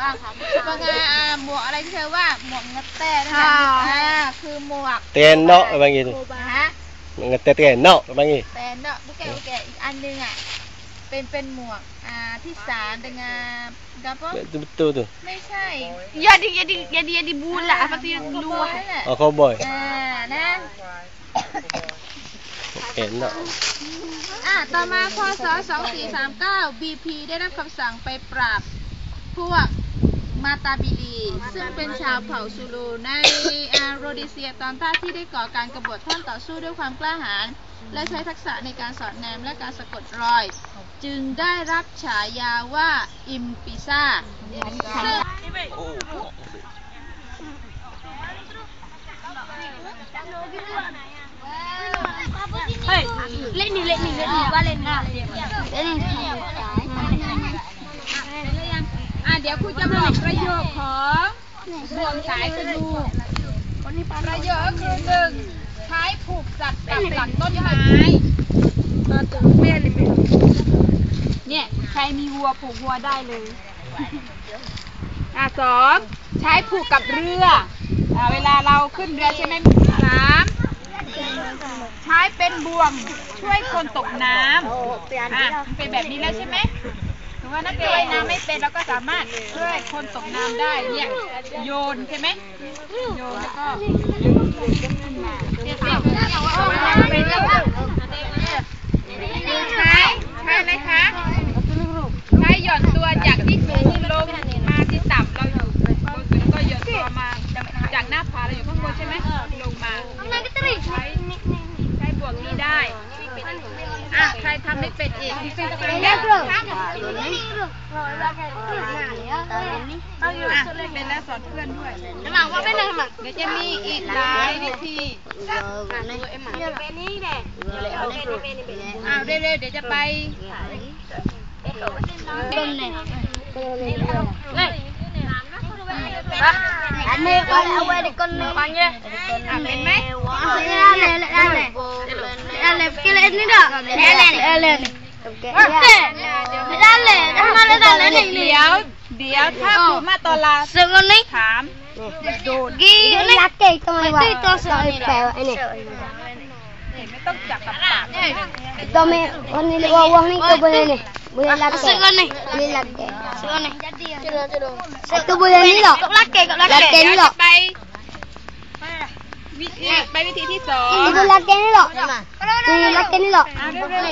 ว่าค่ะว่าไงอ่าหมวกอะไรที่เธอว่าหมวกงัดแต่นั่นแหละอ่าคือหมวก Tiền nọ bằng gì ฮะ Người ta tiền nọ bằng gì แต่เนาะพวกแกพวกแกอีกอันหนึงอะเป็นเป็นหมวกอ่าที่สาร dengan apa Betul betul tu ไม่ใช่ Jadi jadi jadi jadi bulat apa tu yang ลู keluar. นั่นแหละ Oh cowboy อ่านะ Tiền nọ อะต่อมาพศ 2439 BP ได้รับคำสั่งไปปราบ พวกมาตาบิลี ซึ่งเป็นชาวเผ่าซูลูในอาโรดิเซียตอนใต้ที่ได้ก่อการกบฏท่านต่อสู้ด้วยความกล้าหาญและใช้ทักษะในการสอดแนมและการสะกดรอย จึงได้รับฉายาว่าอิมปิซาซึ่ง Hei, let ni let ni let ni balik ni. Let ni. อะเเดี๋ยวครูจะบอกประโยคของบ่วงสายสนูประโยคก็คือหนึ่งใช้ผูกจับกับหลังต้นไม้เนี่ยใครมีวัวผูกวัวได้เลย อะสองใช้ผูกกับเรืออเวลาเราขึ้นเรือใช่ไหมสามใช้เป็นบ่วงช่วยคนตกน้ำอะเป็นแบบนี้แล้วใช่ไหม ถือว่านักเรียนว่ายน้ำไม่เป็นเราก็สามารถช่วยคนตกน้ำได้เนี่ยโยนใช่ไหมโยนแล้วก็ขึ้นมาใช้ใช้อะไรคะใช้หย่อนตัวจากที่สูงลงมาที่ต่ำเราอยู่บนสูงก็หย่อนตัวมาจากหน้าผาเราอยู่ข้างบนใช่ไหมลงมาใช้ใช้บวกนี้ได้ อะใครทำไม่เป็นอีกเป็นแล้วสอนเพื่อนด้วยเดี๋ยวจะมีอีกหลายวิธีอ้าวเร็วๆเดี๋ยวจะไป Ane kalau awak di kon panggil. อะเป็นไหม Lele, lele. Lele, kira ini dah. Lele, lele. Okey. Lele, dah mana dah lele เดี๋ย วเดี๋ยวถ้าครูมาตอนลา Sengon ni. ถาม Gi ni. Laki tu mai buat. Itu tu ini. ไม่ต้องจับกับปาก Itu mai ni wah-wah ni tu boleh ni. Boleh laki. Sengon ni. Boleh laki. Sengon ni. Itu boleh ni tak? Laki, laki ni tak? ไปวิ ธีไปวิธีที่สอง Itu laki ni tak? Ini laki ni tak? อะเร็วๆ